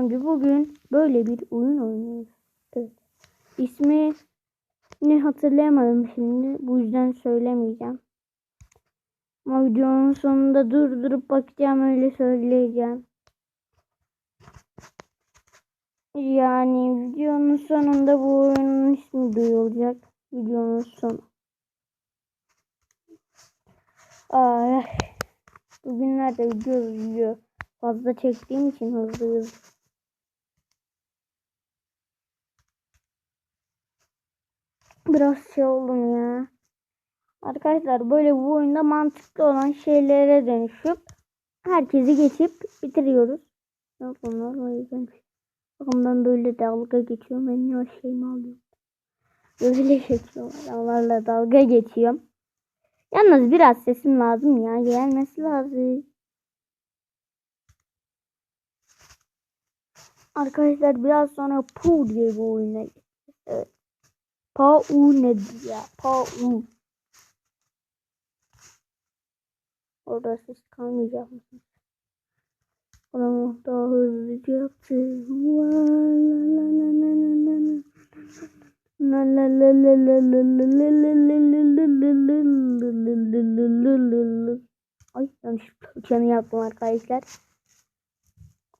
önce bugün böyle bir oyun oynuyoruz. İsmi ne hatırlayamadım şimdi. Bu yüzden söylemeyeceğim. Ama videonun sonunda durdurup bakacağım öyle söyleyeceğim. Yani videonun sonunda bu oyunun ismi duyulacak. Videonun sonu. Ay. Bugünlerde video video fazla çektiğim için hızlı hızlı. Biraz şey oldum ya. Arkadaşlar böyle bu oyunda mantıklı olan şeylere dönüşüp herkesi geçip bitiriyoruz. Yok bunlar o yüzden. Bakın ben böyle dalga geçiyorum. Ben o şeyimi alıyorum. Böyle geçiyorlar. Onlarla dalga geçiyorum. Yalnız biraz sesim lazım ya. Gelmesi lazım. Arkadaşlar biraz sonra Pu diye bir oyuna. Evet. Pau nedir ya? Pau. Orada ses kalmayacak mısınız? Onu daha hızlıca yaptım. La la la la la la la la la la la la la la la Ay yanlışlıkla uçanı yaptım arkadaşlar.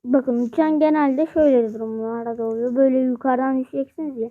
Bakın uçan genelde şöyle durumlarda oluyor. Böyle yukarıdan düşeceksiniz ya.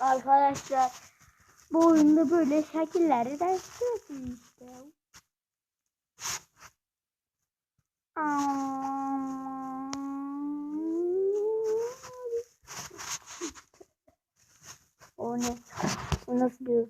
Arkadaşlar bu oyunda böyle şekilleri değiştiriyorsun işte. O ne? O nasıl bir?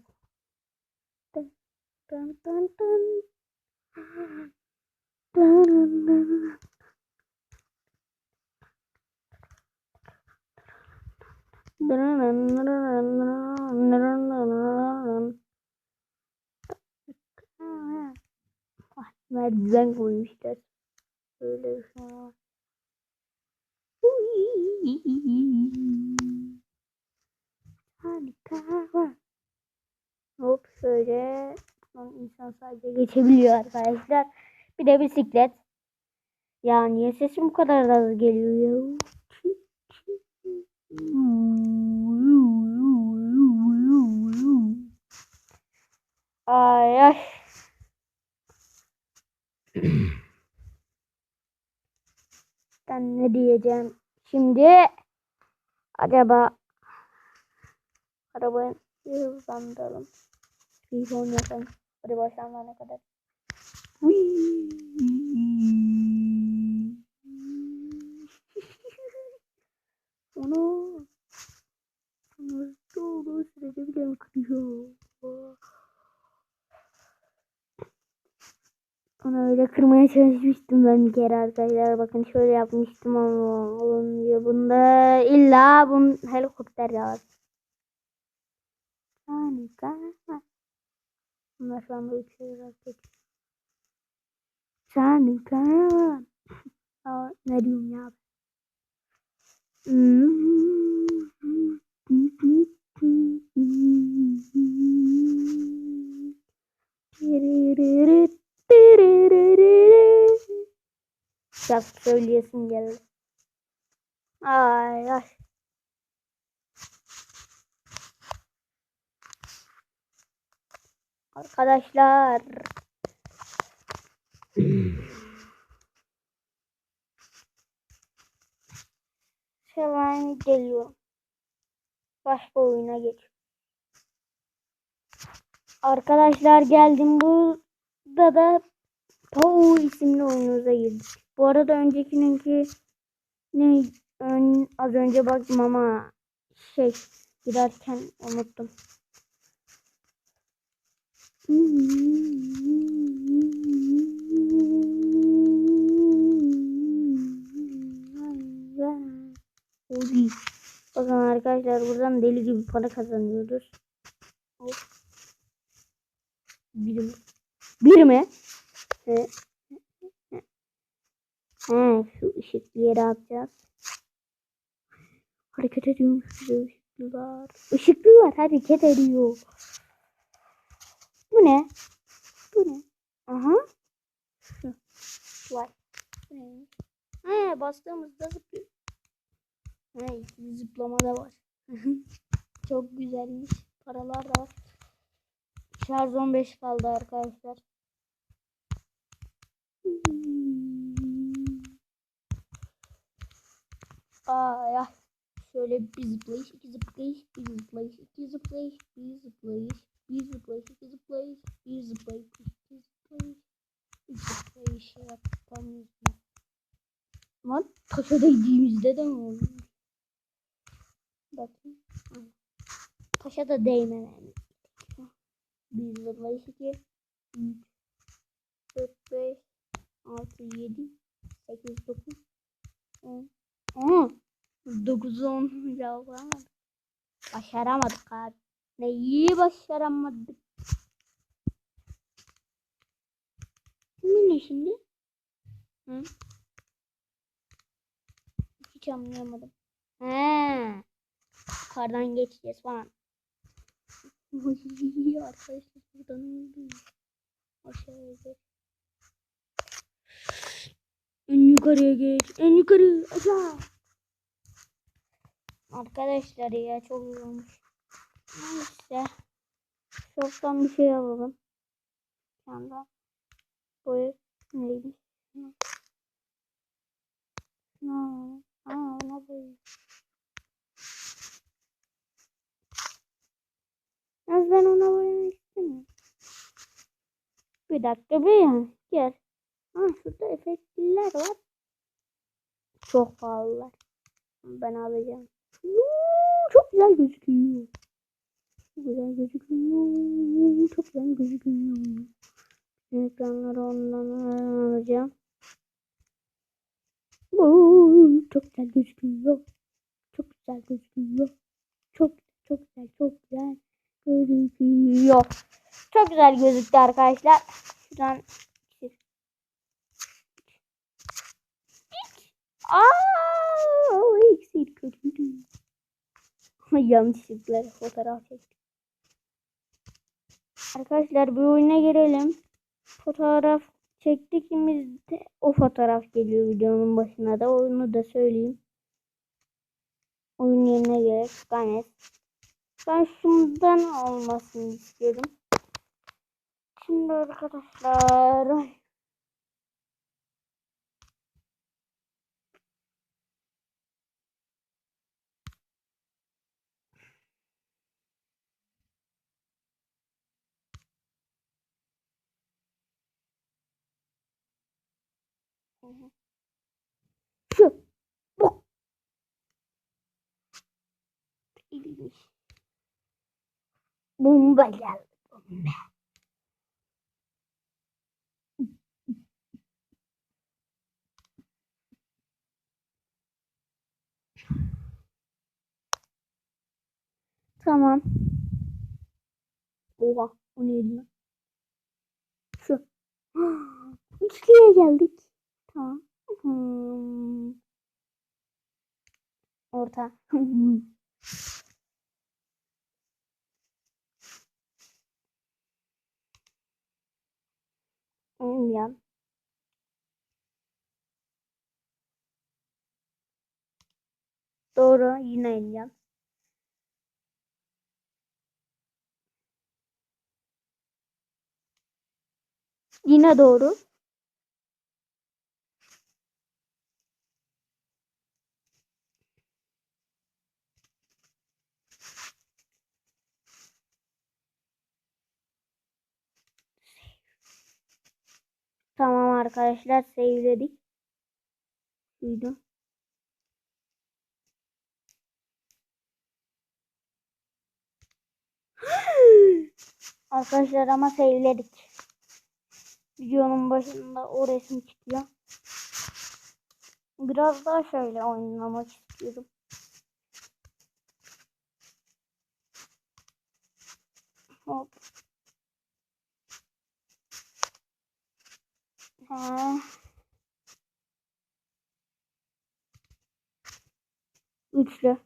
Merdiven koymuşlar. Böyle bir şey var. Harika. Hop şöyle. İnsan sadece geçebiliyor arkadaşlar. Bir de bisiklet. Ya niye sesim bu kadar az geliyor ya? Ay ay. Ben ne diyeceğim? Şimdi acaba arabayı hızlandıralım. Bir son yapalım. Hadi başlanana kadar. Onu hızlı olduğu sürece bile kırıyor? Onu öyle kırmaya çalışmıştım ben bir kere arkadaşlar. Bakın şöyle yapmıştım ama olmuyor. Bunda illa bunun helikopter lazım. Harika. Bunlar şu anda uçuyor Harika. Aa, ne diyorum ya? Şarkı söyleyesim geldi. Ay ay. Arkadaşlar. Hemen geliyorum. Başka oyuna geç. Arkadaşlar geldim. Burada da Pau isimli oyunuza girdik. Bu arada öncekininki ne ön, az önce baktım ama şey Girerken unuttum. Oy. Arkadaşlar buradan deli gibi para kazanıyoruz. Bir mi? Bir mi? He. He, şu ışıklı yere atacağız. Hareket bize ışıklılar. Işıklılar hareket ediyor. Bu ne? Bu ne? Aha. Şu. Var. Ne? He bastığımızda zıplıyor. He zıplama da var. Çok güzelmiş. Paralar da var. Şarj 15 kaldı arkadaşlar. Aa ya. Şöyle bir zıplayış, iki zıplayış, bir zıplayış, iki zıplayış, bir zıplayış, bir zıplayış, iki zıplayış, bir zıplayış, iki zıplayış, üç zıplayış yapamıyoruz. Ama taşa değdiğimizde de mi oluyor? Hı. Taşa da gerekiyor. Bir zıplayış, iki, üç, dört, beş, altı, yedi, sekiz, dokuz, on. Aa, 9'u 10 yapamadık. Başaramadık abi. Neyi başaramadık? Bu ne şimdi? Hı? Hiç anlayamadım. He. Kardan geçeceğiz falan. Arkadaşlar buradan öldüm. Aşağıya geç. En yukarıya geç. En yukarı. Aşağı. Arkadaşlar ya çok yorulmuş. Neyse. Şoktan bir şey alalım. Yandan. Boyu neymiş? Şunu. Şunu alalım. Aa ona boyu. Yalnız ben ona boyamak istemiyorum. Bir dakika bir. Gel. Ha şurada efektler var. Çok pahalılar. Ben alacağım. Uuu, Çok güzel gözüküyor. Çok güzel gözüküyor. Çok güzel gözüküyor. Ekranları ondan alacağım. Uuu, Çok güzel gözüküyor. Çok güzel gözüküyor. Çok çok güzel çok güzel gözüküyor. Çok güzel gözüktü arkadaşlar. Şuradan Aa, eksik kötüydü. Yanlışlıkla fotoğraf çektim. Arkadaşlar bir oyuna girelim. Fotoğraf çektiğimizde o fotoğraf geliyor videonun başına da. Oyunu da söyleyeyim. Oyun yerine gerek. Ganes. Ben şundan olmasını istiyorum. Şimdi arkadaşlar. Şu. Bu. İlginç. Bomba geldi. Bomba. Tamam. Oha. O neydi lan? Şu. Üçlüye geldik. Tamam. Hmm. Orta. En yan. Doğru. Yine yan. Yine doğru. Tamam arkadaşlar sevledik. Duydum. arkadaşlar ama sevledik. Videonun başında o resim çıkıyor. Biraz daha şöyle oynamak istiyorum. Hop. Ha. Üçlü.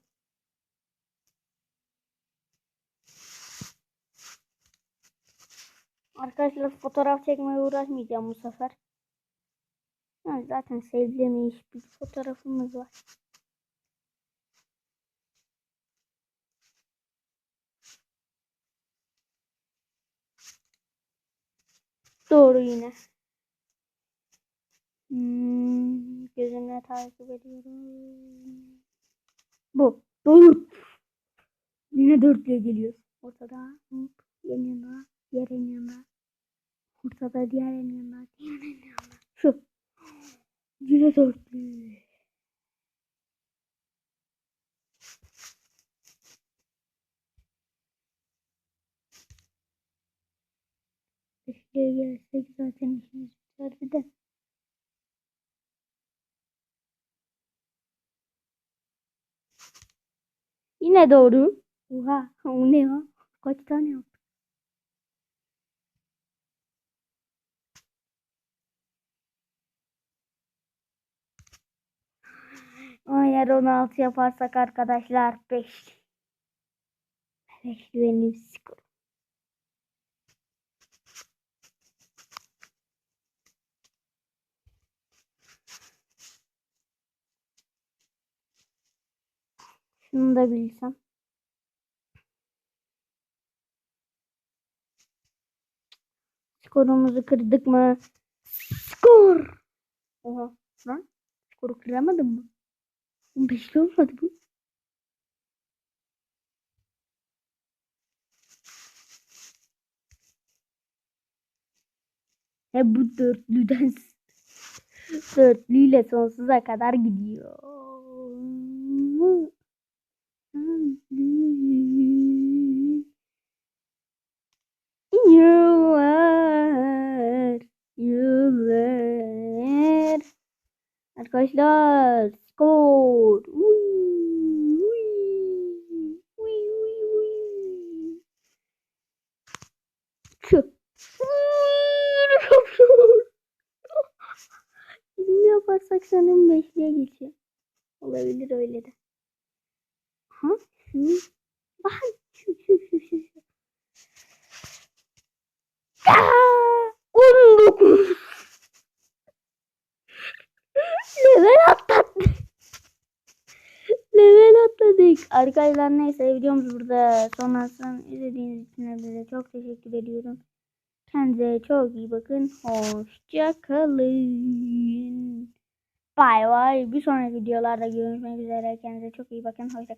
Arkadaşlar fotoğraf çekmeye uğraşmayacağım bu sefer. Yani zaten sevdiğim bir fotoğrafımız var. Doğru yine. Hmm, gözümle takip ediyorum. Bu. Doğru. Yine dörtlüye geliyor. Ortada. Hop. Yan yana. Yan yana. Ortada diğer yan yana. Diğer yan yana. Şu. Yine dörtlü. Beşliğe gelsek zaten işimiz biterdi de. Yine doğru. Oha. O ne ya? Kaç tane yaptı? Eğer 16 yaparsak arkadaşlar 5. 5 benim skor. Şunu da bilsem. Skorumuzu kırdık mı? Skor! Oha lan. Skoru kıramadım mı? 15'li olmadı bu. He bu dörtlüden dörtlüyle sonsuza kadar gidiyor. Yıllar, yıllar. Arkadaşlar skor. Uy, uy, uy, uy, uy. Şu. Yirmi yaparsak sanırım beşliğe geçiyor. Olabilir öyle de. Ha? Şu. Aha, şu şu şu şu. Arkadaşlar neyse videomuz burada sonrasını izlediğiniz için hepinize çok teşekkür ediyorum. Kendinize çok iyi bakın. Hoşça kalın. Bay bay. Bir sonraki videolarda görüşmek üzere. Kendinize çok iyi bakın. Hoşça kalın.